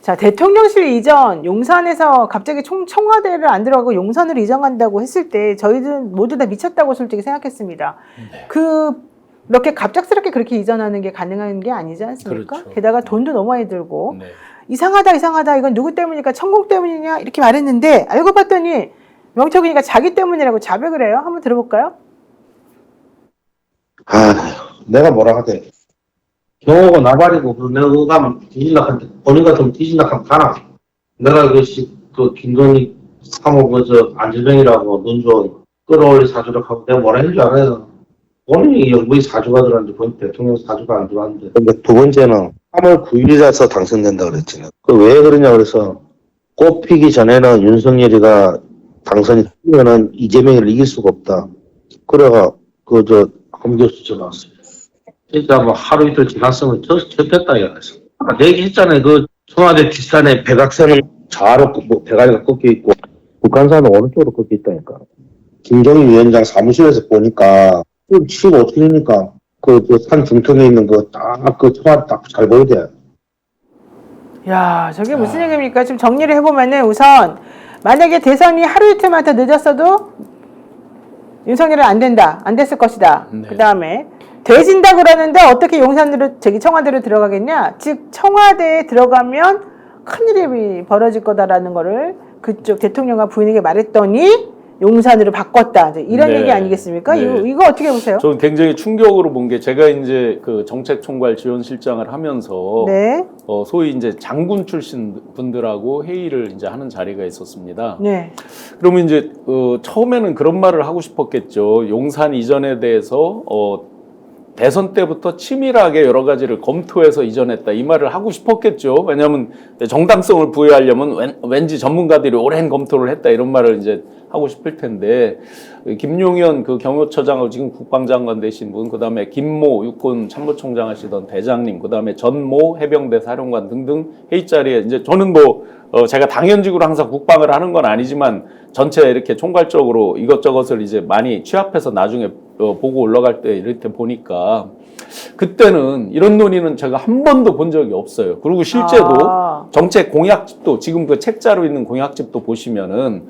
자, 대통령실 이전 용산에서 갑자기 총, 청와대를 안 들어가고 용산으로 이전한다고 했을 때 저희들은 모두 다 미쳤다고 솔직히 생각했습니다. 네. 그 이렇게 갑작스럽게 그렇게 이전하는 게 가능한 게 아니지 않습니까? 그렇죠. 게다가 돈도 너무 많이 들고 네. 이상하다 이상하다 이건 누구 때문일까 천공 때문이냐 이렇게 말했는데 알고 봤더니 명태균이가 자기 때문이라고 자백을 해요. 한번 들어볼까요? 아, 내가 뭐라 하대. 경호가 나발이고, 그 내가 그거 가면 뒤질라 한데, 본인 같으면 뒤질라 하면 가나. 내가 그, 시, 그, 김건희 사모 그, 저, 안재병이라고 눈좀 끌어올리 사주를 하고 내가 뭐라 했는 줄 알아요. 본인이 영부의 사주가 들어왔는데, 본 대통령 사주가 안 들어왔는데. 근데 두 번째는 3월 9일이라서 당선된다 그랬지. 그왜 그러냐 그래서, 꽃 피기 전에는 윤석열이가 당선이 되면은 이재명을 이길 수가 없다. 그래가, 그, 저, 검교수 전화 왔어요. 진짜 뭐 하루 이틀 지났으면 저, 접했다, 이랬어. 아, 내 얘기했잖아요. 그 청와대 뒷산에 백악산은 좌로, 꺾- 뭐, 대가리가 꺾여 있고, 북한산은 오른쪽으로 꺾여 있다니까. 김정일 위원장 사무실에서 보니까, 그 치고 어떻게 됩니까? 그, 그산 중턱에 있는 거 딱, 그 청와대 딱 잘 보이대. 야, 저게 무슨 아. 얘기입니까? 좀 정리를 해보면은 우선 만약에 대선이 하루 이틀만 더 늦었어도 윤석열은 안 된다, 안 됐을 것이다. 네. 그 다음에 돼진다 그러는데 어떻게 용산으로 저기 청와대로 들어가겠냐? 즉 청와대에 들어가면 큰일이 벌어질 거다라는 거를 그쪽 대통령과 부인에게 말했더니 용산으로 바꿨다. 이제 이런 네. 얘기 아니겠습니까? 네. 이거, 이거 어떻게 보세요? 저는 굉장히 충격으로 본 게 제가 이제 그 정책 총괄 지원 실장을 하면서 네, 어, 소위 이제 장군 출신 분들하고 회의를 이제 하는 자리가 있었습니다. 네, 그러면 이제 어, 처음에는 그런 말을 하고 싶었겠죠. 용산 이전에 대해서 어, 대선 때부터 치밀하게 여러 가지를 검토해서 이전했다 이 말을 하고 싶었겠죠. 왜냐하면 정당성을 부여하려면 왠, 왠지 전문가들이 오랜 검토를 했다 이런 말을 이제 하고 싶을 텐데 김용현 그 경호처장하고 지금 국방장관 되신 분, 그다음에 김모 육군 참모총장 하시던 대장님, 그다음에 전모 해병대 사령관 등등 회의 자리에 이제 저는 뭐 어, 제가 당연직으로 항상 국방을 하는 건 아니지만 전체 이렇게 총괄적으로 이것저것을 이제 많이 취합해서 나중에 어, 보고 올라갈 때 이렇게 보니까 그때는 이런 논의는 제가 한 번도 본 적이 없어요. 그리고 실제로 아. 정책 공약집도 지금 그 책자로 있는 공약집도 보시면은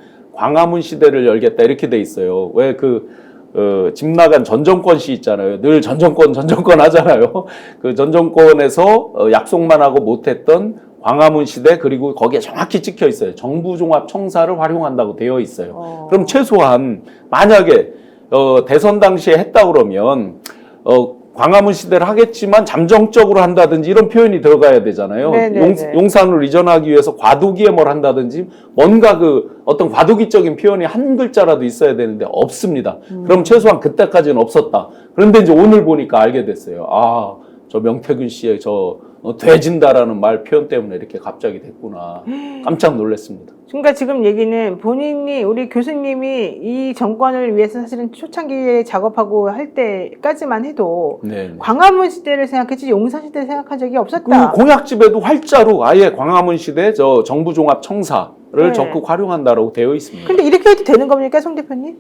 광화문 시대를 열겠다 이렇게 돼 있어요. 왜그 어, 집 나간 전 정권 시 있잖아요. 늘 전 정권 전 정권 하잖아요. 그 전 정권에서 어, 약속만 하고 못했던 광화문 시대 그리고 거기에 정확히 찍혀 있어요. 정부 종합 청사를 활용한다고 되어 있어요. 어. 그럼 최소한 만약에 어, 대선 당시에 했다 그러면 어, 광화문 시대를 하겠지만 잠정적으로 한다든지 이런 표현이 들어가야 되잖아요. 네네네. 용, 용산으로 이전하기 위해서 과도기에 뭘 한다든지 뭔가 그 어떤 과도기적인 표현이 한 글자라도 있어야 되는데 없습니다. 음. 그럼 최소한 그때까지는 없었다. 그런데 이제 오늘 보니까 알게 됐어요. 아, 저 명태균 씨의 저 어, 돼진다라는 말 표현 때문에 이렇게 갑자기 됐구나. 깜짝 놀랐습니다. 그러니까 지금 얘기는 본인이 우리 교수님이 이 정권을 위해서 사실은 초창기에 작업하고 할 때까지만 해도 네. 광화문 시대를 생각했지 용산 시대를 생각한 적이 그 없었다. 공약집에도 활자로 아예 광화문 시대 저 정부 종합 청사를 네. 적극 활용한다라고 되어 있습니다. 근데 이렇게 해도 되는 겁니까, 송 대표님?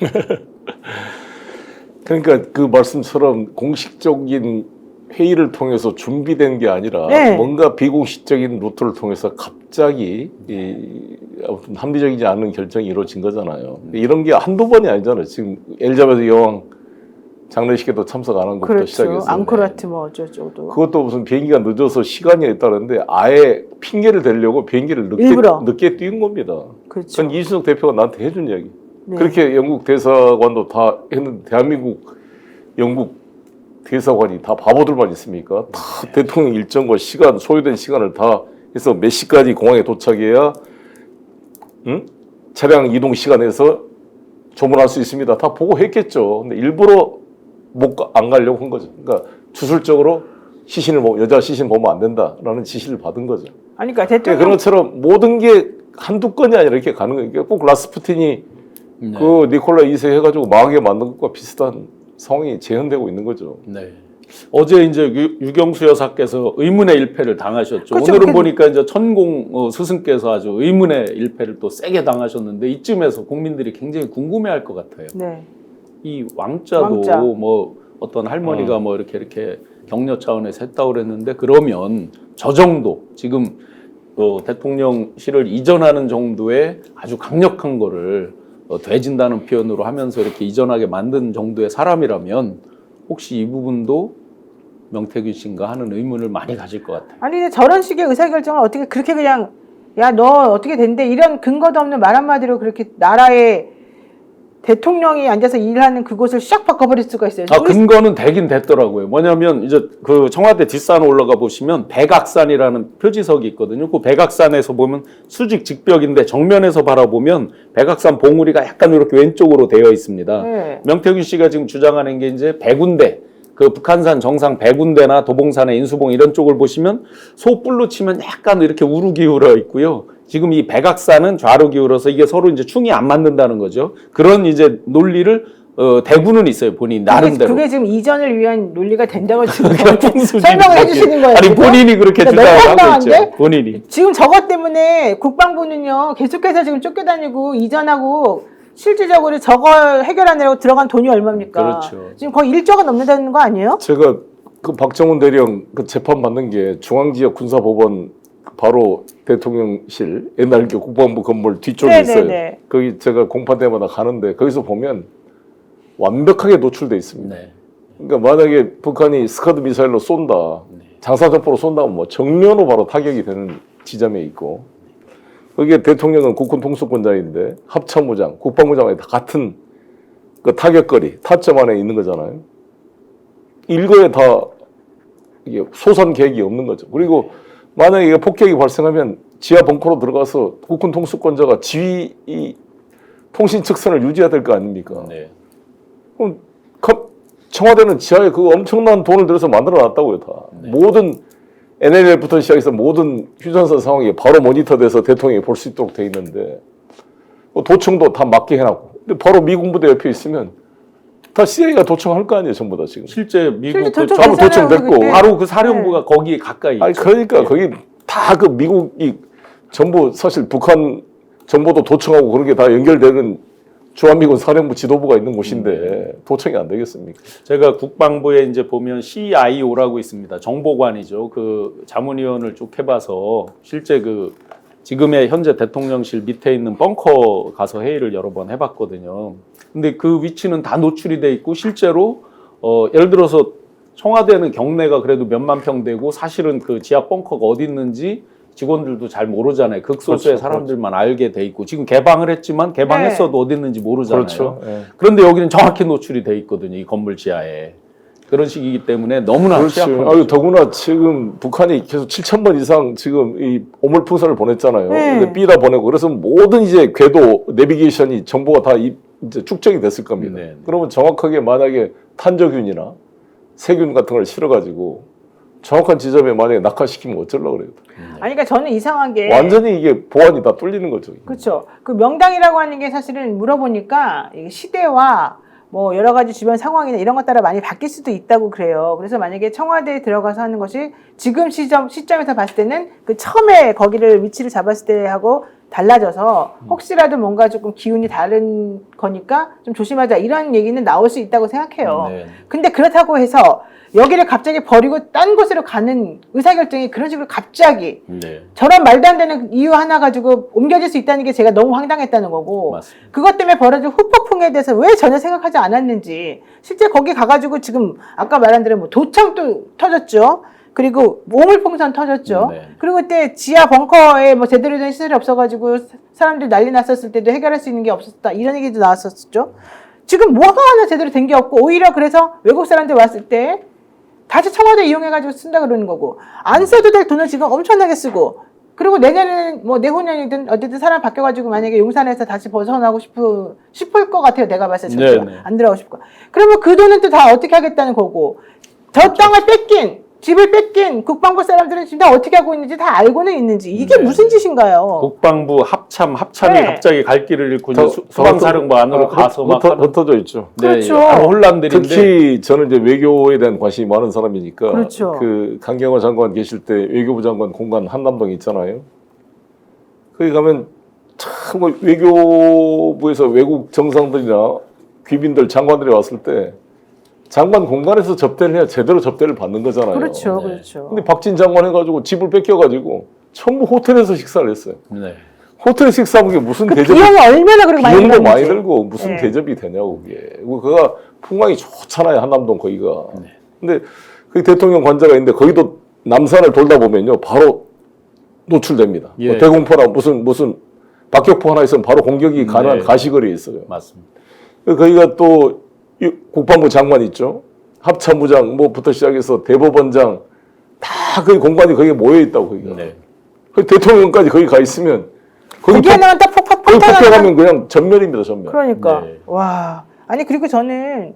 그러니까 그 말씀처럼 공식적인 회의를 통해서 준비된 게 아니라 네. 뭔가 비공식적인 루트를 통해서 갑자기 이 아무튼 합리적이지 않은 결정이 이루어진 거잖아요. 이런 게 한두 번이 아니잖아요. 지금 엘리자베스 여왕 장례식에도 참석 안 한 것부터 그렇죠. 시작해서 앙코라트 뭐 어쩌고저쩌고. 그것도 무슨 비행기가 늦어서 시간이 있다는데 아예 핑계를 대려고 비행기를 늦게 일부러. 늦게 뛴 겁니다. 그렇죠. 전 이준석 대표가 나한테 해준 이야기. 네. 그렇게 영국 대사관도 다 했는데 대한민국 영국 대사관이 다 바보들만 있습니까? 다 대통령 일정과 시간 소요된 시간을 다 해서 몇 시까지 공항에 도착해야 응? 차량 이동 시간에서 조문할 수 있습니다. 다 보고 했겠죠. 근데 일부러 못안 가려고 한 거죠. 그러니까 주술적으로 시신을 보 여자 시신 보면 안 된다라는 지시를 받은 거죠. 아니, 그러니까 네, 대통령 그런 것처럼 모든 게 한두 건이 아니라 이렇게 가는 거예요. 그러니까 꼭 라스푸틴이 네. 그 니콜라 2세 해가지고 망하게 만든 것과 비슷한 상황이 재현되고 있는 거죠. 네. 어제 이제 유, 유경수 여사께서 의문의 일패를 당하셨죠. 그렇죠. 오늘은 그- 보니까 이제 천공 어, 스승께서 아주 의문의 일패를 또 세게 당하셨는데 이쯤에서 국민들이 굉장히 궁금해할 것 같아요. 네. 이 왕자도 왕자. 뭐 어떤 할머니가 어. 뭐 이렇게 이렇게 격려 차원에서 했다고 그랬는데 그러면 저 정도 지금 어, 대통령실을 이전하는 정도의 아주 강력한 거를 어, 되진다는 표현으로 하면서 이렇게 이전하게 만든 정도의 사람이라면 혹시 이 부분도 명태균 씨인가 하는 의문을 많이 가질 것 같아요. 아니 근데 저런 식의 의사결정을 어떻게 그렇게 그냥 야 너 어떻게 된대 이런 근거도 없는 말 한마디로 그렇게 나라의 대통령이 앉아서 일하는 그곳을 샥 바꿔버릴 수가 있어요. 아, 근거는 되긴 됐더라고요. 뭐냐면 이제 그 청와대 뒷산 올라가 보시면 백악산이라는 표지석이 있거든요. 그 백악산에서 보면 수직 직벽인데 정면에서 바라보면 백악산 봉우리가 약간 이렇게 왼쪽으로 되어 있습니다. 네. 명태균 씨가 지금 주장하는 게 이제 백운대 그 북한산 정상 백운대나 도봉산의 인수봉 이런 쪽을 보시면 소뿔로 치면 약간 이렇게 우루 기울어 있고요. 지금 이 백악산은 좌로 기울어서 이게 서로 이제 충이 안 맞는다는 거죠. 그런 이제 논리를 어, 대구는 있어요. 본인 나름대로. 그게, 그게 지금 이전을 위한 논리가 된다고 지금 설명을. 해주시는 거예요. 아니 그죠? 본인이 그렇게 너무 주장을 하고 있죠. 본인이. 지금 저것 때문에 국방부는요 계속해서 지금 쫓겨다니고 이전하고 실질적으로 저걸 해결하느라고 들어간 돈이 얼마입니까? 그렇죠. 지금 거의 1조가 넘는다는 거 아니에요? 제가 그 박정훈 대령 그 재판 받는 게 중앙지역 군사법원 바로 대통령실 옛날 그 국방부 건물 뒤쪽에 네네네. 있어요. 거기 제가 공판 때마다 가는데 거기서 보면 완벽하게 노출돼 있습니다. 네. 그러니까 만약에 북한이 스카드 미사일로 쏜다, 장사정포로 쏜다면 뭐 정면으로 바로 타격이 되는 지점에 있고 거기에 대통령은 국군 통수권자인데 합참무장, 국방부장이 다 같은 그 타격거리, 타점 안에 있는 거잖아요. 일거에 다 이게 소선 계획이 없는 거죠. 그리고 만약에 이게 폭격이 발생하면 지하 벙커로 들어가서 국군 통수권자가 지휘 이 통신 측선을 유지해야 될 거 아닙니까? 네. 그럼 컵- 청와대는 지하에 그 엄청난 돈을 들여서 만들어 놨다고요, 다. 모든 NLL부터 시작해서 모든 휴전선 상황이 바로 모니터돼서 대통령이 볼 수 있도록 돼 있는데 뭐 도청도 다 맞게 해놨고 근데 바로 미군 부대 옆에 있으면 다 CIA가 도청할 거 아니에요, 전부 다 지금. 실제 미국 실제 그 도청 전부 도청됐고 그때. 바로 그 사령부가 거기 가까이 아니 있죠. 그러니까 예. 거기 다 그 미국이 전부 사실 북한 정보도 도청하고 그런 게 다 연결되는 주한미군 사령부 지도부가 있는 곳인데 도청이 안 되겠습니까? 제가 국방부에 이제 보면 CIO라고 있습니다. 정보관이죠. 그 자문위원을 쭉 해봐서 실제 그 지금의 현재 대통령실 밑에 있는 벙커 가서 회의를 여러 번 해봤거든요. 근데 그 위치는 다 노출이 돼 있고 실제로 어 예를 들어서 청와대는 경내가 그래도 몇만 평 되고 사실은 그 지하 벙커가 어디 있는지 직원들도 잘 모르잖아요. 극소수의 그렇죠, 사람들만 알게 돼 있고 지금 개방을 했지만 개방했어도 어디 있는지 모르잖아요. 그렇죠. 예. 그런데 여기는 정확히 노출이 돼 있거든요. 이 건물 지하에. 그런 식이기 때문에 너무나 그렇지. 취약한 아유. 더구나 지금 북한이 계속 7천 번 이상 지금 이 오물풍선을 보냈잖아요. 네. 근데 B다 보내고 그래서 모든 이제 궤도 내비게이션이 정보가 다 이- 이제 축적이 됐을 겁니다. 네. 그러면 정확하게 만약에 탄저균이나 세균 같은 걸 실어가지고 정확한 지점에 만약에 낙하시키면 어쩌려고 그래요. 아니 그러니까 저는 이상한 게 완전히 이게 보안이 다 뚫리는 거죠. 그렇죠. 그 명당이라고 하는 게 사실은 물어보니까 이게 시대와 뭐 여러 가지 주변 상황이나 이런 것 따라 많이 바뀔 수도 있다고 그래요. 그래서 만약에 청와대에 들어가서 하는 것이 지금 시점 시점에서 봤을 때는 그 처음에 거기를 위치를 잡았을 때하고 달라져서 혹시라도 뭔가 조금 기운이 다른 거니까 좀 조심하자 이런 얘기는 나올 수 있다고 생각해요. 네. 근데 그렇다고 해서 여기를 갑자기 버리고 딴 곳으로 가는 의사결정이 그런 식으로 갑자기 네. 저런 말도 안 되는 이유 하나 가지고 옮겨질 수 있다는 게 제가 너무 황당했다는 거고 맞습니다. 그것 때문에 벌어진 후폭풍에 대해서 왜 전혀 생각하지 않았는지 실제 거기 가가지고 지금 아까 말한 대로 뭐 도청도 터졌죠 그리고 오물풍선 터졌죠 네. 그리고 그때 지하 벙커에 뭐 제대로 된 시설이 없어가지고 사- 사람들이 난리 났었을 때도 해결할 수 있는 게 없었다 이런 얘기도 나왔었죠 지금 뭐가 하나 제대로 된 게 없고 오히려 그래서 외국 사람들 왔을 때 다시 청와대 이용해가지고 쓴다 그러는 거고 안 써도 될 돈을 지금 엄청나게 쓰고 그리고 내년에는 뭐 내후년이든 어쨌든 사람 바뀌어가지고 만약에 용산에서 다시 벗어나고 싶을 싶을 것 같아요 내가 봤을 때 네. 네. 안 들어가고 거 그러면 그 돈은 또 다 어떻게 하겠다는 거고 저 땅을 뺏긴 집을 뺏긴 국방부 사람들은 지금 다 어떻게 하고 있는지 다 알고는 있는지 이게 네. 무슨 짓인가요? 국방부 합참 합참이 네. 갑자기 갈 길을 잃고 이제 더- 수- 더 수방사령부 안으로 흩- 가서 막 하는 흩어져 있죠. 네, 그렇죠. 바로 혼란들인데 특히 저는 이제 외교에 대한 관심이 많은 사람이니까 그렇죠. 그 강경화 장관 계실 때 외교부 장관 공간 한남동 있잖아요. 거기 가면 참뭐 외교부에서 외국 정상들이나 귀빈들 장관들이 왔을 때 장관 공간에서 접대를 해야 제대로 접대를 받는 거잖아요. 그렇죠, 네. 그렇죠. 근데 박진 장관 해가지고 집을 뺏겨가지고 전부 호텔에서 식사를 했어요. 네. 호텔 식사하는 게 무슨 그 대접이 비용이 얼마나 그렇게 많이 비용도 많이 들었는지. 들고 무슨 네. 대접이 되냐고 그게. 그리고 그가 풍광이 좋잖아요 한남동 거기가. 네. 근데 그 대통령 관저가 있는데 거기도 남산을 돌다 보면요 바로 노출됩니다. 예. 뭐 대공포나 무슨 무슨 박격포 하나 있으면 바로 공격이 가능한 네. 가시거리에 있어요. 맞습니다. 그 거기가 또이 국방부 장관 있죠. 합참부장 뭐부터 시작해서 대법원장 다 거기 공간이 거기에 모여 있다고 거기가. 네. 그 대통령까지 거기 가 있으면 거기 거기 폭- 하나만 딱 폭, 폭, 거기 폭탄 하나 폭격하면 그냥 전멸입니다 전멸. 그러니까 네. 와 아니 그리고 저는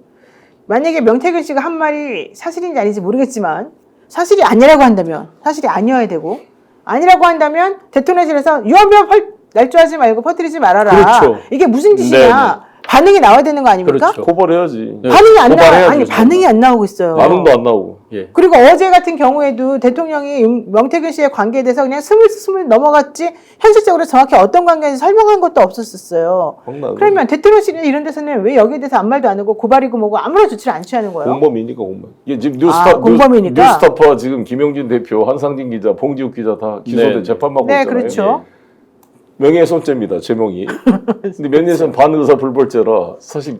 만약에 명태균 씨가 한 말이 사실인지 아닌지 모르겠지만 사실이 아니라고 한다면 사실이 아니어야 되고 아니라고 한다면 대통령실에서 유언비어 날조하지 말고 퍼뜨리지 말아라. 그렇죠. 이게 무슨 짓이냐 반응이 나와야 되는 거 아닙니까? 그렇죠. 고발해야지. 네. 반응이 안 나와 고발해야죠, 아니. 반응이 안 나오고 있어요. 반응도 안 나오고. 예. 그리고 어제 같은 경우에도 대통령이 윤- 명태균 씨의 관계에 대해서 그냥 스물스물 넘어갔지 현실적으로 정확히 어떤 관계인지 설명한 것도 없었었어요. 황당하죠. 그러면 대통령실이나 이런 데서는 왜 여기에 대해서 아무 말도 안 하고 고발이고 뭐고 아무런 조치를 안 취하는 거예요? 공범이니까 공범. 이게 지금 뉴스타 아, 공범이니까? 뉴, 스타파 지금 김용진 대표, 한상진 기자, 봉지욱 기자 다 기소된 네. 재판 받고 네, 있잖아요. 그렇죠. 명예훼손죄입니다. 제목이. 근데 명예훼손 반의사 불벌죄라 사실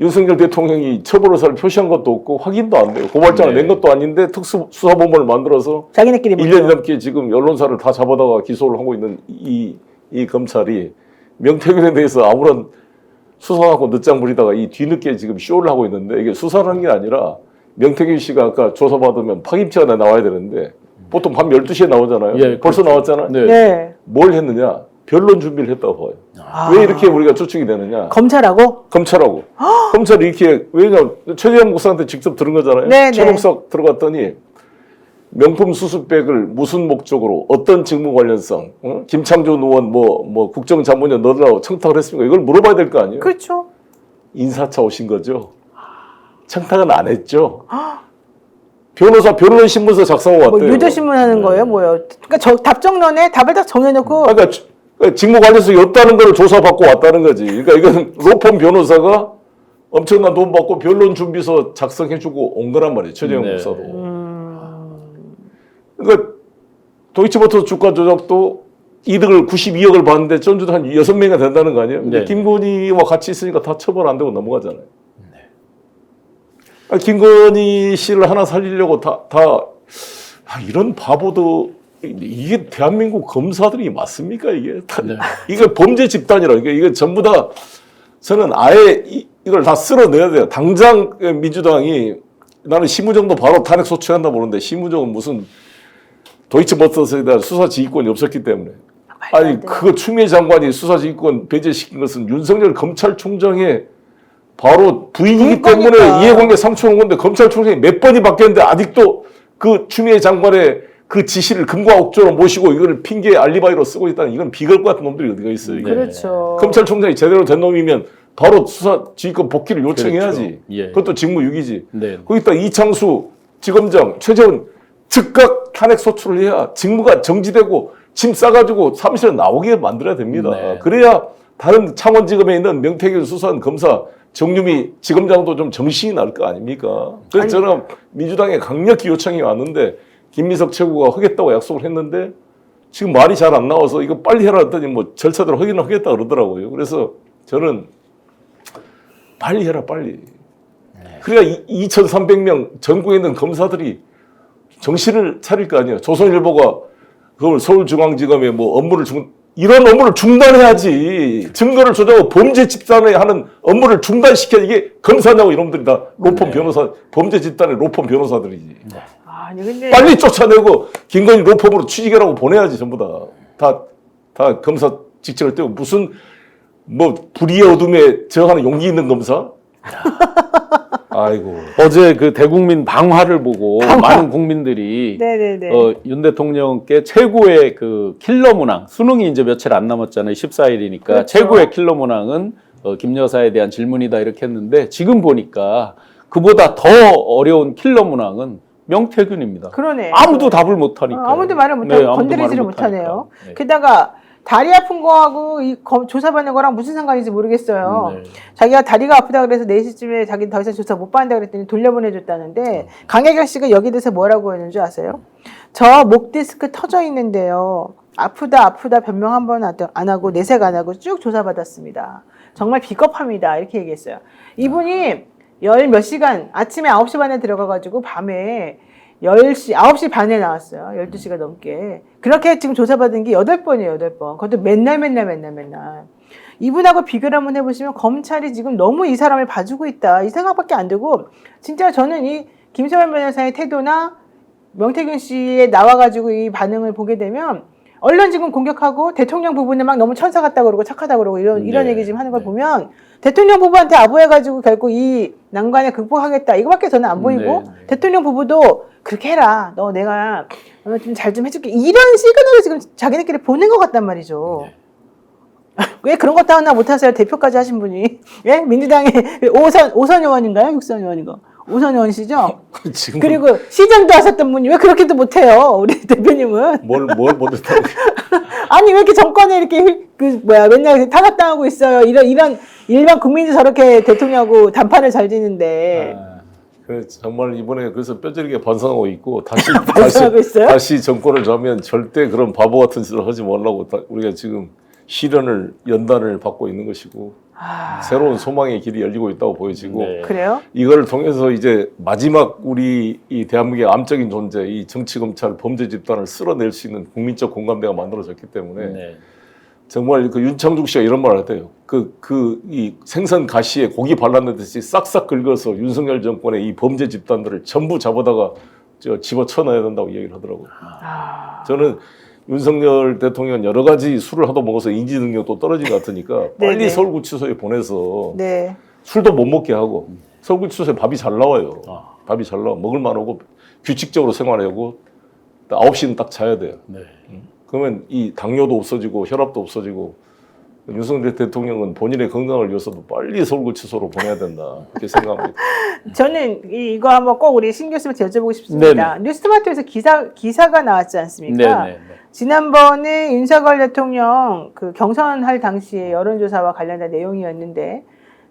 윤석열 대통령이 처벌 의사를 표시한 것도 없고 확인도 안 돼요. 고발장을 네. 낸 것도 아닌데 특수수사본부를 만들어서 자기네끼리 1년 넘게 지금 언론사를 다 잡아다가 기소를 하고 있는 이, 이 검찰이 명태균에 대해서 아무런 수사하고 늦장 부리다가 이 뒤늦게 지금 쇼를 하고 있는데 이게 수사를 한 게 아니라 명태균 씨가 아까 조사받으면 파김치가 나와야 되는데 보통 밤 12시에 나오잖아요. 예, 벌써 나왔잖아요. 네. 네. 뭘 했느냐? 변론 준비를 했다고 봐요. 아. 왜 이렇게 우리가 추측이 되느냐? 검찰하고 검찰하고 검찰이 이렇게 왜냐 최재형 목사한테 직접 들은 거잖아요. 네, 최 네. 목사 들어갔더니 명품 수수백을 무슨 목적으로 어떤 직무 관련성 어? 김창준 의원 뭐뭐 국정자문위원 넣으라고 청탁을 했습니까? 이걸 물어봐야 될 거 아니에요. 그렇죠. 인사차 오신 거죠. 청탁은 안 했죠. 변호사 변론 신문서 작성하고 뭐 왔대요. 유도 신문 하는 네. 거예요, 뭐요? 그러니까 저 답정론에 답을 딱 정해놓고 그러니까 직무 관련성이 없다는 걸 조사받고 왔다는 거지. 그러니까 이건 로펌 변호사가 엄청난 돈 받고 변론 준비서 작성해주고 온 거란 말이에요. 최재형 네. 목사도. 음, 그러니까 도이치모터 주가 조작도 이득을 92억을 받는데 전주도 한 6명이 된다는 거 아니에요? 네. 김건희와 같이 있으니까 다 처벌 안 되고 넘어가잖아요. 아, 김건희 씨를 하나 살리려고 다, 다 아, 이런 바보도 이게 대한민국 검사들이 맞습니까 이게? 다, 네. 이게 범죄 집단이라 이게 이게 전부 다 저는 아예 이, 이걸 다 쓸어내야 돼요. 당장 민주당이 나는 심우정도 바로 탄핵 소추한다 보는데 심우정은 무슨 도이치모터스에 대한 수사 지휘권이 없었기 때문에 아니 그거 추미애 장관이 수사 지휘권 배제시킨 것은 윤석열 검찰총장의 바로 부인이기 때문에. 이해관계 상충한 건데 검찰총장이 몇 번이 바뀌었는데 아직도 그 추미애 장관의 그 지시를 금과 옥조로 모시고 이거를 핑계 알리바이로 쓰고 있다는 이건 비걸 같은 놈들이 어디가 있어요. 이게. 네. 그렇죠. 검찰총장이 제대로 된 놈이면 바로 수사 지휘권 복귀를 요청해야지. 그렇죠. 예. 그것도 직무유기지. 네. 거기다 이창수 지검장 최재훈 즉각 탄핵 소추를 해야 직무가 정지되고 짐 싸가지고 사무실에 나오게 만들어야 됩니다. 네. 그래야 다른 창원지검에 있는 명태균 수사한 검사 정유미 지검장도 좀 정신이 날 거 아닙니까? 그래서 저는 민주당에 강력히 요청이 왔는데 김민석 최고가 하겠다고 약속을 했는데 지금 말이 잘 안 나와서 이거 빨리 해라 했더니 뭐 절차대로 하기는 하겠다 그러더라고요. 그래서 저는 빨리 해라 빨리. 그러니까 2,300명 전국에 있는 검사들이 정신을 차릴 거 아니에요. 조선일보가 그걸 서울중앙지검에 뭐 업무를 중 이런 업무를 중단해야지. 증거를 조작하고 범죄 집단에 하는 업무를 중단시켜 이게 검사냐고 이놈들이 다 로펌 변호사 범죄 집단의 로펌 변호사들이지. 아니 근데 빨리 쫓아내고 김건희 로펌으로 취직이라고 보내야지 전부 다. 다, 다 검사 직책을 떼고 무슨 뭐 불의의 어둠에 저항하는 용기 있는 검사? 아이고. 어제 그 대국민 방화를 보고 많은 국민들이 네네네. 어, 윤 대통령께 최고의 그 킬러 문항 수능이 이제 며칠 안 남았잖아요. 14일이니까 그렇죠. 최고의 킬러 문항은 어, 김 여사에 대한 질문이다 이렇게 했는데 지금 보니까 그보다 더 어려운 킬러 문항은 명태균입니다. 그러네. 아무도 답을 못 하니까. 어, 아무도 말을 못하고 건드리지를 못하네요. 게다가 다리 아픈 거하고 이 검- 조사받는 거랑 무슨 상관인지 모르겠어요. 네. 자기가 다리가 아프다 그래서 4시쯤에 자기는 더 이상 조사 못 받는다 그랬더니 돌려보내줬다는데 음. 강혜경 씨가 여기 대해서 뭐라고 했는지 아세요? 저 목 디스크 터져 있는데요. 아프다 아프다 변명 한 번 안 하고 내색 안 하고 쭉 조사받았습니다. 정말 비겁합니다. 이렇게 얘기했어요. 이분이 열 몇 시간 아침에 9시 반에 들어가가지고 밤에 10시, 9시 반에 나왔어요. 12시가 넘게. 그렇게 지금 조사받은 게 8번이에요, 8번. 그것도 맨날, 맨날, 맨날, 맨날. 이분하고 비교를 한번 해보시면 검찰이 지금 너무 이 사람을 봐주고 있다. 이 생각밖에 안 들고, 진짜 저는 이 김소연 변호사의 태도나 명태균 씨의 나와가지고 이 반응을 보게 되면, 언론 지금 공격하고 대통령 부분에 막 너무 천사 같다 그러고 착하다 그러고 이런, 이런 네, 얘기 지금 하는 걸 네. 보면, 대통령 부부한테 아부해가지고 결국 이 난관을 극복하겠다. 이거밖에 저는 안 보이고, 네, 네. 대통령 부부도 그렇게 해라. 너 내가 좀잘좀 해줄게. 이런 시그널을 지금 자기네끼리 보낸 것 같단 말이죠. 왜 그런 것도 하나 못하세요? 대표까지 하신 분이. 예? 민주당의 오선, 오선 의원인가요? 육선 의원인가? 오선 의원이시죠? 지금 그리고 시장도 하셨던 분이 왜 그렇게도 못해요? 우리 대표님은. 뭘 뭘 못했다고 아니, 왜 이렇게 정권에 이렇게, 휘- 그, 뭐야, 맨날 타격당하고 있어요. 이런, 이런, 일반 국민이 저렇게 대통령하고 단판을 잘 지는데. 아, 그 정말 이번에 그래서 뼈저리게 반성하고 있고 다시 반성하고 다시 있어요? 다시 정권을 잡으면 절대 그런 바보 같은 짓을 하지 말라고 다- 우리가 지금 시련을 연단을 받고 있는 것이고 아, 새로운 소망의 길이 열리고 있다고 보여지고 네. 그래요? 이걸 통해서 이제 마지막 우리 이 대한민국의 암적인 존재 이 정치 검찰 범죄 집단을 쓸어낼 수 있는 국민적 공감대가 만들어졌기 때문에 네. 정말 그 윤창중 씨가 이런 말을 했대요. 그 그 이 생선 가시에 고기 발라내듯이 싹싹 긁어서 윤석열 정권의 이 범죄 집단들을 전부 잡아다가 저 집어쳐 넣어야 된다고 얘기를 하더라고요. 아, 저는 윤석열 대통령 여러 가지 술을 하도 먹어서 인지 능력도 떨어진 것 같으니까 빨리 네네. 서울구치소에 보내서 네. 술도 못 먹게 하고 서울구치소에 밥이 잘 나와요. 아. 밥이 잘 나와 먹을 만 하고 규칙적으로 생활하고 9시는 딱 자야 돼요. 네. 그러면 이 당뇨도 없어지고 혈압도 없어지고 윤석열 대통령은 본인의 건강을 위해서도 빨리 서울구치소로 보내야 된다 이렇게 생각합니다. 저는 이- 이거 한번 꼭 우리 신 교수님한테 여쭤보고 싶습니다. 뉴스토마토에서 기사 기사가 나왔지 않습니까? 네, 네, 네. 지난번에 윤석열 대통령 그 경선할 당시에 여론조사와 관련된 내용이었는데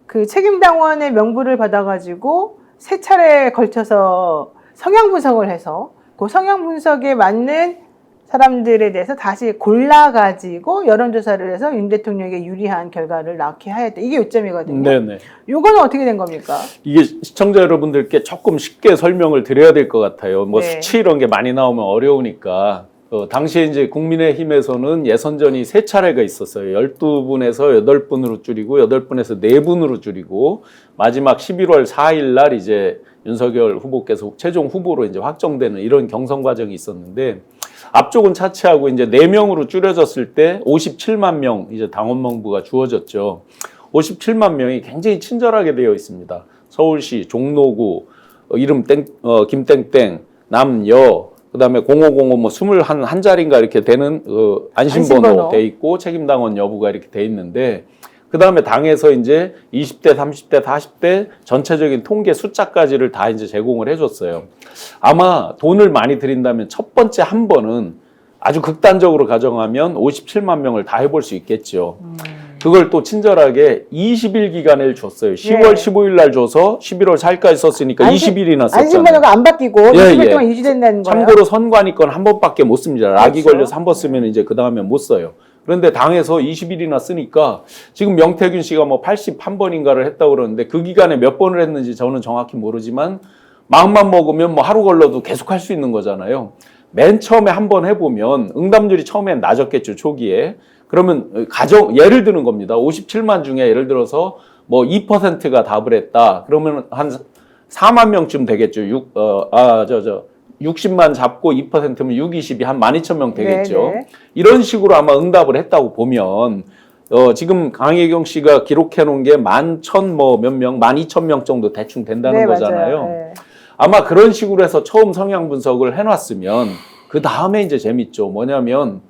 그 책임 당원의 명부를 받아가지고 세 차례에 걸쳐서 성향 분석을 해서 그 성향 분석에 맞는 사람들에 대해서 다시 골라가지고 여론조사를 해서 윤 대통령에게 유리한 결과를 낳게 하였다. 이게 요점이거든요. 네, 네. 요거는 어떻게 된 겁니까? 이게 시청자 여러분들께 조금 쉽게 설명을 드려야 될 것 같아요. 뭐 네. 수치 이런 게 많이 나오면 어려우니까. 어, 당시에 이제 국민의힘에서는 예선전이 세 차례가 있었어요. 12분에서 8분으로 줄이고 8분에서 4분으로 줄이고 마지막 11월 4일 날 이제 윤석열 후보께서 최종 후보로 이제 확정되는 이런 경선 과정이 있었는데 앞쪽은 차치하고 이제 4명으로 줄여졌을 때 57만 명 이제 당원 명부가 주어졌죠. 57만 명이 굉장히 친절하게 되어 있습니다. 서울시 종로구 어, 이름 땡 어, 김땡땡 남여 그 다음에 0505 뭐 21, 한 자리인가 이렇게 되는 어, 안심번호, 안심번호. 돼 있고 책임당원 여부가 이렇게 돼 있는데 그 다음에 당에서 이제 20대, 30대, 40대 전체적인 통계 숫자까지를 다 이제 제공을 해줬어요. 아마 돈을 많이 들인다면 첫 번째 한 번은 아주 극단적으로 가정하면 57만 명을 다 해볼 수 있겠죠. 그걸 또 친절하게 20일 기간을 줬어요. 10월 예. 15일 날 줘서 11월 4일까지 썼으니까 안심- 20일이나 썼잖아요. 안심번호가 안 바뀌고 예, 20일 예. 동안 유지된다는 거예요. 참고로 선관위 건한 번밖에 못 씁니다. 락이 그렇죠. 걸려서 한 번 쓰면 이제 그 다음에 못 써요. 그런데 당에서 20일이나 쓰니까 지금 명태균 씨가 뭐 81번인가를 했다고 그러는데 그 기간에 몇 번을 했는지 저는 정확히 모르지만 마음만 먹으면 뭐 하루 걸러도 계속 할 수 있는 거잖아요. 맨 처음에 한 번 해보면 응답률이 처음엔 낮았겠죠, 초기에. 그러면 가정, 예를 드는 겁니다. 57만 중에 예를 들어서 뭐 2%가 답을 했다. 그러면 한 4만 명쯤 되겠죠. 6, 어, 아, 저, 저, 60만 잡고 2%면 6, 20이 한 12,000명 되겠죠. 네, 네. 이런 식으로 아마 응답을 했다고 보면, 어, 지금 강혜경 씨가 기록해 놓은 게만천뭐몇 명, 만 이천 명 정도 대충 된다는 네, 거잖아요. 네. 아마 그런 식으로 해서 처음 성향 분석을 해 놨으면 그 다음에 이제 재밌죠. 뭐냐면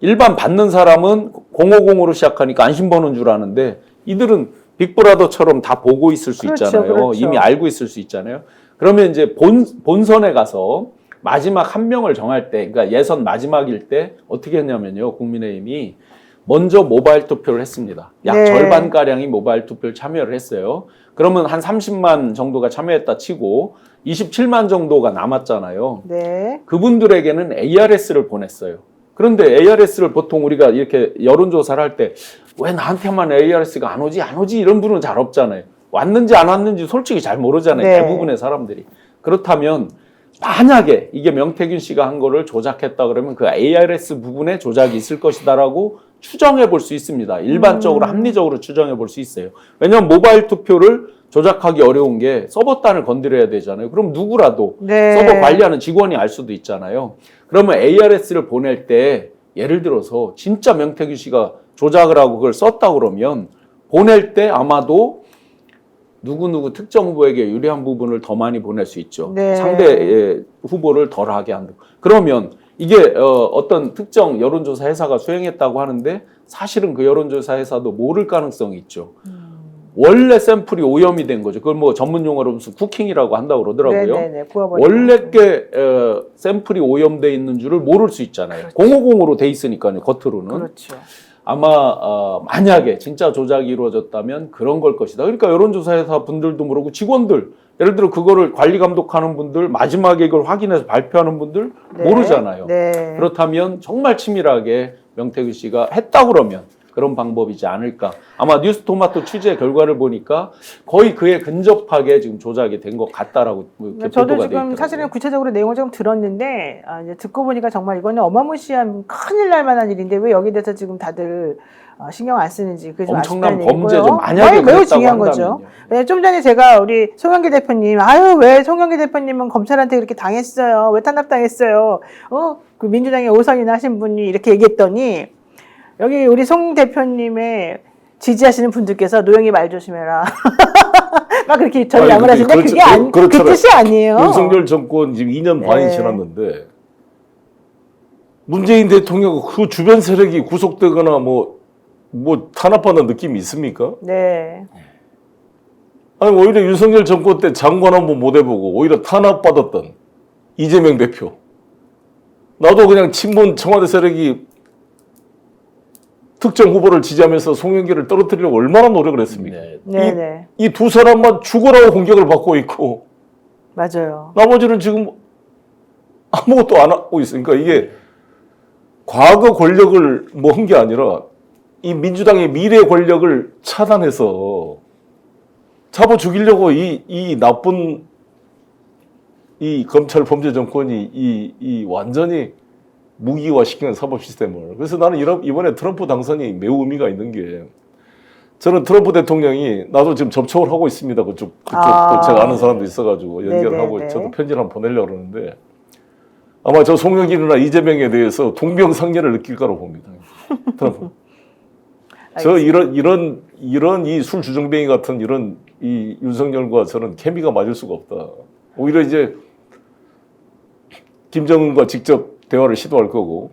일반 받는 사람은 050으로 시작하니까 안심번호인 줄 아는데 이들은 빅브라더처럼 다 보고 있을 수 그렇죠, 있잖아요. 그렇죠. 이미 알고 있을 수 있잖아요. 그러면 이제 본, 본선에 가서 마지막 한 명을 정할 때, 그러니까 예선 마지막일 때 어떻게 했냐면요. 국민의힘이 먼저 모바일 투표를 했습니다. 약 네. 절반 가량이 모바일 투표를 참여를 했어요. 그러면 한 30만 정도가 참여했다 치고 27만 정도가 남았잖아요. 네. 그분들에게는 ARS를 보냈어요. 그런데 ARS를 보통 우리가 이렇게 여론조사를 할 때 왜 나한테만 ARS가 안 오지 안 오지 이런 분은 잘 없잖아요. 왔는지 안 왔는지 솔직히 잘 모르잖아요. 네. 대부분의 사람들이. 그렇다면 만약에 이게 명태균 씨가 한 거를 조작했다 그러면 그 ARS 부분에 조작이 있을 것이다라고 추정해 볼 수 있습니다. 일반적으로 음. 합리적으로 추정해 볼 수 있어요. 왜냐하면 모바일 투표를 조작하기 어려운 게 서버 단을 건드려야 되잖아요. 그럼 누구라도 네. 서버 관리하는 직원이 알 수도 있잖아요. 그러면 ARS를 보낼 때 예를 들어서 진짜 명태균 씨가 조작을 하고 그걸 썼다 그러면 보낼 때 아마도 누구누구 특정 후보에게 유리한 부분을 더 많이 보낼 수 있죠. 네. 상대 예, 후보를 덜하게 한다. 그러면 이게 어, 어떤 특정 여론조사 회사가 수행했다고 하는데 사실은 그 여론조사 회사도 모를 가능성이 있죠. 음. 원래 샘플이 오염이 된 거죠. 그걸 뭐 전문 용어로 무슨 쿠킹이라고 한다고 그러더라고요. 네네네. 구워버리고. 원래 게 어, 샘플이 오염돼 있는 줄을 모를 수 있잖아요. 050으로 돼 있으니까요. 겉으로는 그렇죠. 아마 어, 만약에 진짜 조작이 이루어졌다면 그런 걸 것이다. 그러니까 여론조사회사 분들도 모르고 직원들 예를 들어 그거를 관리 감독하는 분들 마지막에 이걸 확인해서 발표하는 분들 네. 모르잖아요. 네. 그렇다면 정말 치밀하게 명태균 씨가 했다 그러면 그런 방법이지 않을까. 아마 뉴스토마토 취재 결과를 보니까 거의 그에 근접하게 지금 조작이 된 것 같다라고 이렇게 그러니까 저도 보도가 돼 지금 있더라고요. 사실은 구체적으로 내용을 좀 들었는데 아, 이제 듣고 보니까 정말 이거는 어마무시한 큰일 날 만한 일인데 왜 여기 대해서 지금 다들 어, 신경 안 쓰는지 그게 좀 엄청난 아쉽다는 범죄죠. 얘기고요. 만약에 매우, 매우 그랬다고 중요한 거죠. 한다면요. 네, 좀 전에 제가 우리 송영기 대표님, 아유 왜 송영기 대표님은 검찰한테 그렇게 당했어요? 왜 탄압당했어요? 어, 그 민주당의 오선이나 하신 분이 이렇게 얘기했더니 여기 우리 송 대표님의 지지하시는 분들께서 노영이 말 조심해라. 막 그렇게 아니, 전략을 근데 하시는데 그렇죠. 그게 안, 그 그렇잖아요. 뜻이 아니에요. 윤석열 정권 지금 2년 반이 네. 지났는데 문재인 대통령 그 주변 세력이 구속되거나 뭐, 뭐 탄압받는 느낌이 있습니까? 네. 아니 오히려 윤석열 정권 때 장관 한 번 못 해보고 오히려 탄압받았던 이재명 대표 나도 그냥 친문 청와대 세력이 특정 후보를 지지하면서 송영기를 떨어뜨리려고 얼마나 노력을 했습니까? 네. 네, 네. 이 두 사람만 죽어라고 공격을 받고 있고 맞아요. 나머지는 지금 아무것도 안 하고 있으니까 이게 과거 권력을 뭐 한 게 아니라 이 민주당의 미래 권력을 차단해서 잡아 죽이려고 이, 이 나쁜 이 검찰 범죄 정권이 이, 이 완전히 무기화시키는 사법 시스템을. 그래서 나는 이런, 이번에 트럼프 당선이 매우 의미가 있는 게 저는 트럼프 대통령이 나도 지금 접촉을 하고 있습니다. 그쪽, 그쪽도 아. 제가 아는 사람도 있어가지고 연결을. 하고 저도 편지를 한번 보내려고 그러는데 아마 저 송영길이나 이재명에 대해서 동병상련을 느낄 거라고 봅니다. 트럼프. 저 이런 이런 이런 이 술 주정뱅이 같은 이런 이 윤석열과 저는 케미가 맞을 수가 없다. 오히려 이제 김정은과 직접 대화를 시도할 거고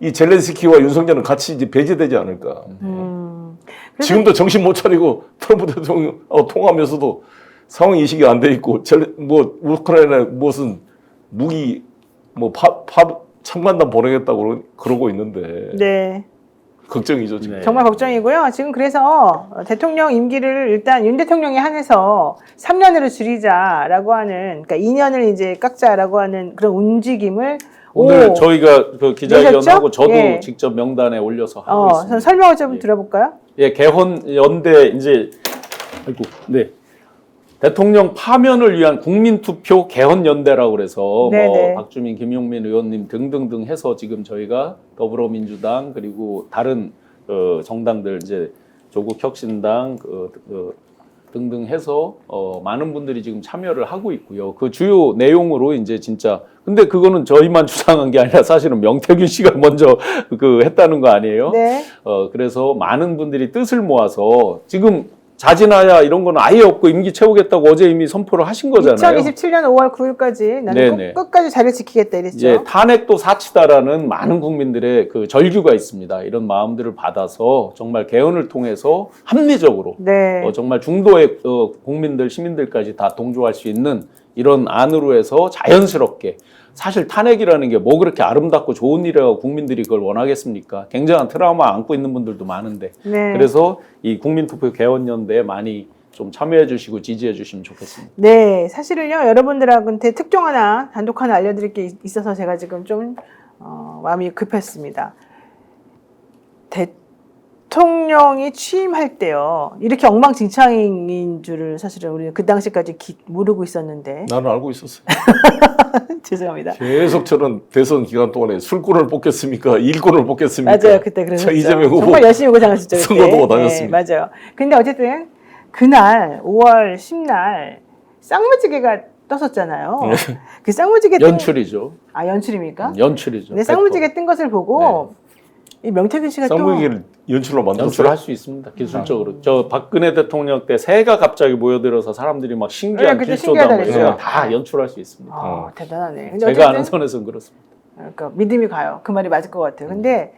이 젤렌스키와 윤석열은 같이 이제 배제되지 않을까. 음. 지금도 정신 못 차리고 트럼프 대통령하고 통하면서도 상황 인식이 안 돼 있고 젤- 뭐 우크라이나에 무슨 무기 뭐팝팝 참관단 보내겠다고 그러- 그러고 있는데 네. 걱정이죠 지금. 네. 정말 걱정이고요. 지금 그래서 대통령 임기를 일단 윤 대통령에 한해서 3년으로 줄이자라고 하는, 그러니까 2년을 이제 깎자라고 하는 그런 움직임을 오늘 오. 저희가 그 기자회견하고? 저도 예. 직접 명단에 올려서 하고 어, 있습니다. 설명을 좀 예. 들어볼까요? 예, 개헌 연대 이제 아이고, 네. 대통령 파면을 위한 국민투표 개헌 연대라고 그래서 네네. 뭐 박주민, 김용민 의원님 등등등 해서 지금 저희가 더불어민주당 그리고 다른 어, 정당들 이제 조국혁신당 그, 그 등등 해서 어, 많은 분들이 지금 참여를 하고 있고요. 그 주요 내용으로 이제 진짜 근데 그거는 저희만 주장한 게 아니라 사실은 명태균 씨가 먼저 그 했다는 거 아니에요? 네. 어, 그래서 많은 분들이 뜻을 모아서 지금 자진하야 이런 거는 아예 없고 임기 채우겠다고 어제 이미 선포를 하신 거잖아요. 2027년 5월 9일까지 나는 네네. 끝, 끝까지 자리를 지키겠다 이랬죠. 이제 탄핵도 사치다라는 많은 국민들의 그 절규가 있습니다. 이런 마음들을 받아서 정말 개헌을 통해서 합리적으로 네. 어, 정말 중도의 어, 국민들, 시민들까지 다 동조할 수 있는 이런 안으로 해서 자연스럽게 사실 탄핵이라는 게 뭐 그렇게 아름답고 좋은 일이라고 국민들이 그걸 원하겠습니까? 굉장한 트라우마 안고 있는 분들도 많은데 네. 그래서 이 국민투표 개헌연대에 많이 좀 참여해 주시고 지지해 주시면 좋겠습니다. 네, 사실은요, 여러분들한테 특종 하나, 단독 하나 알려드릴 게 있- 있어서 제가 지금 좀, 어, 마음이 급했습니다. 대 통령이 취임할 때요, 이렇게 엉망진창인 줄을 사실은 우리는 그 당시까지 기- 모르고 있었는데, 나는 알고 있었어요. 죄송합니다. 계속 저는 대선 기간 동안에 술꾼을 뽑겠습니까? 일꾼을 뽑겠습니까? 맞아요, 그때 그랬었죠. 저 이재명 후보 정말 열심히 고생하셨죠. 그때. 선거도 다녔습니다. 네, 맞아요. 근데 어쨌든, 그날, 5월 10날, 쌍무지개가 떴었잖아요. 그 쌍무지개 뜬- 연출이죠. 아 연출입니까? 연출이죠. 네, 쌍무지개 뜬 것을 보고 이 명태균 씨가 또 쌍무기를 연출로 만들었어요. 연출할 수 있습니다. 기술적으로. 저 박근혜 대통령 때 새가 갑자기 모여들어서 사람들이 막 신기한 네, 그때 길조다 뭐 신기하다 이런 거 그랬죠. 다 연출할 수 있습니다. 아, 어. 대단하네. 근데 제가 어쨌든 아는 선에서는 그렇습니다. 그러니까 믿음이 가요. 그 말이 맞을 것 같아요. 근데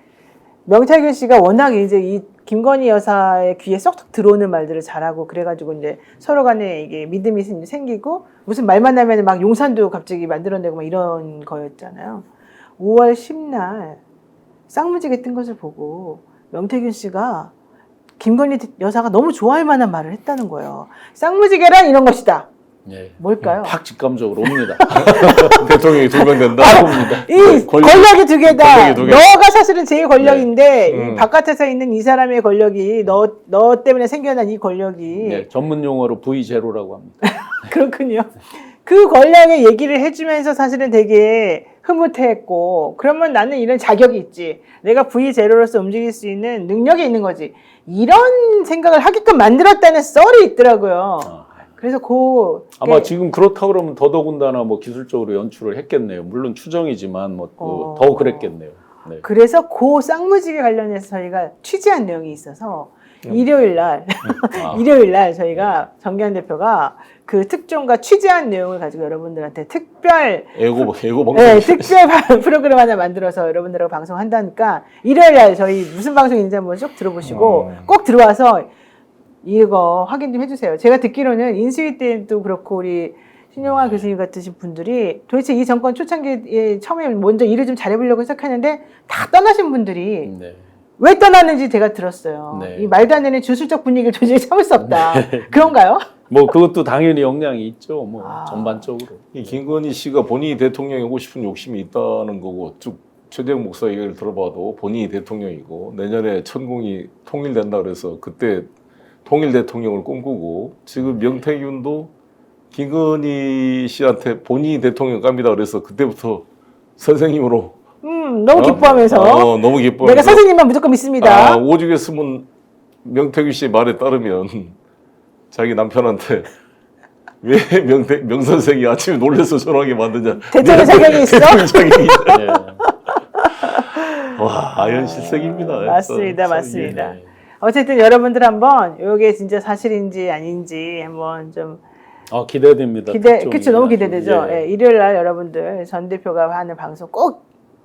명태균 씨가 워낙 이제 이 김건희 여사의 귀에 쏙쏙 들어오는 말들을 잘하고 그래가지고 이제 서로 간에 이게 믿음이 생- 생기고 무슨 말만 하면 막 용산도 갑자기 만들어내고 막 이런 거였잖아요. 5월 10날 쌍무지개 뜬 것을 보고 명태균 씨가 김건희 여사가 너무 좋아할 만한 말을 했다는 거예요. 쌍무지개란 이런 것이다. 예. 뭘까요? 팍 직감적으로 옵니다. 대통령이 두명 된다. 옵니다. 이 권력- 권력 이 두 개다. 권력이 두 개. 너가 사실은 제일 권력인데 네. 이 음. 바깥에서 있는 이 사람의 권력이 너 너 때문에 생겨난 이 권력이 예, 전문 용어로 V 제로라고 합니다. 그렇군요. 그 권력의 얘기를 해주면서 사실은 되게 흐뭇해했고 그러면 나는 이런 자격이 있지. 내가 V 제로로서 움직일 수 있는 능력이 있는 거지. 이런 생각을 하게끔 만들었다는 썰이 있더라고요. 아, 그래서 그 아마 게- 지금 그렇다 그러면 더더군다나 뭐 기술적으로 연출을 했겠네요. 물론 추정이지만 뭐 어. 더 그랬겠네요. 네. 그래서 그 쌍무지개 관련해서 저희가 취재한 내용이 있어서 일요일 날 아, 일요일 날 저희가 정기환 대표가 그 특종과 취재한 내용을 가지고 여러분들한테 특별 에고 에고 방송. 네, 특별 프로그램 하나 만들어서 여러분들하고 방송한다니까 일요일 날 저희 무슨 방송인지 한번 쭉 들어보시고 어. 꼭 들어와서 이거 확인 좀 해주세요. 제가 듣기로는 인수위 때도 그렇고 우리 신용화 교수님 같으신 분들이 도대체 이 정권 초창기에 처음에 먼저 일을 좀 잘해보려고 시작하는데 다 떠나신 분들이 네. 왜 떠났는지 제가 들었어요. 네. 이 말도 안 되는 주술적 분위기를 도저히 참을 수 없다. 그런가요? 뭐 그것도 당연히 영향이 있죠. 뭐 아. 전반적으로. 이 김건희 씨가 본인이 대통령이 하고 싶은 욕심이 있다는 거고 쭉 최재형 목사 얘기를 들어봐도 본인이 대통령이고 내년에 천공이 통일된다 그래서 그때 통일 대통령을 꿈꾸고 지금 명태균도 김건희 씨한테 본인이 대통령 갑니다 그래서 그때부터 선생님으로 음, 너무 어? 기뻐하면서 어, 너무 기뻐. 내가 선생님만 무조건 믿습니다. 아, 오죽에 쓰면 명태균 씨의 말에 따르면 자기 남편한테 왜 명태, 명 선생이 아침에 놀래서 전화하게 만드냐. 대통령 자격이 있어? 대통령 자격이 있다. 네. 와, 아연 실색입니다. 맞습니다, 참, 맞습니다. 네. 어쨌든 여러분들 한번 이게 진짜 사실인지 아닌지 한번 좀아 기대됩니다. 기대, 그쵸 너무. 기대되죠. 예. 예, 일요일 날 여러분들 전 대표가 하는 방송 꼭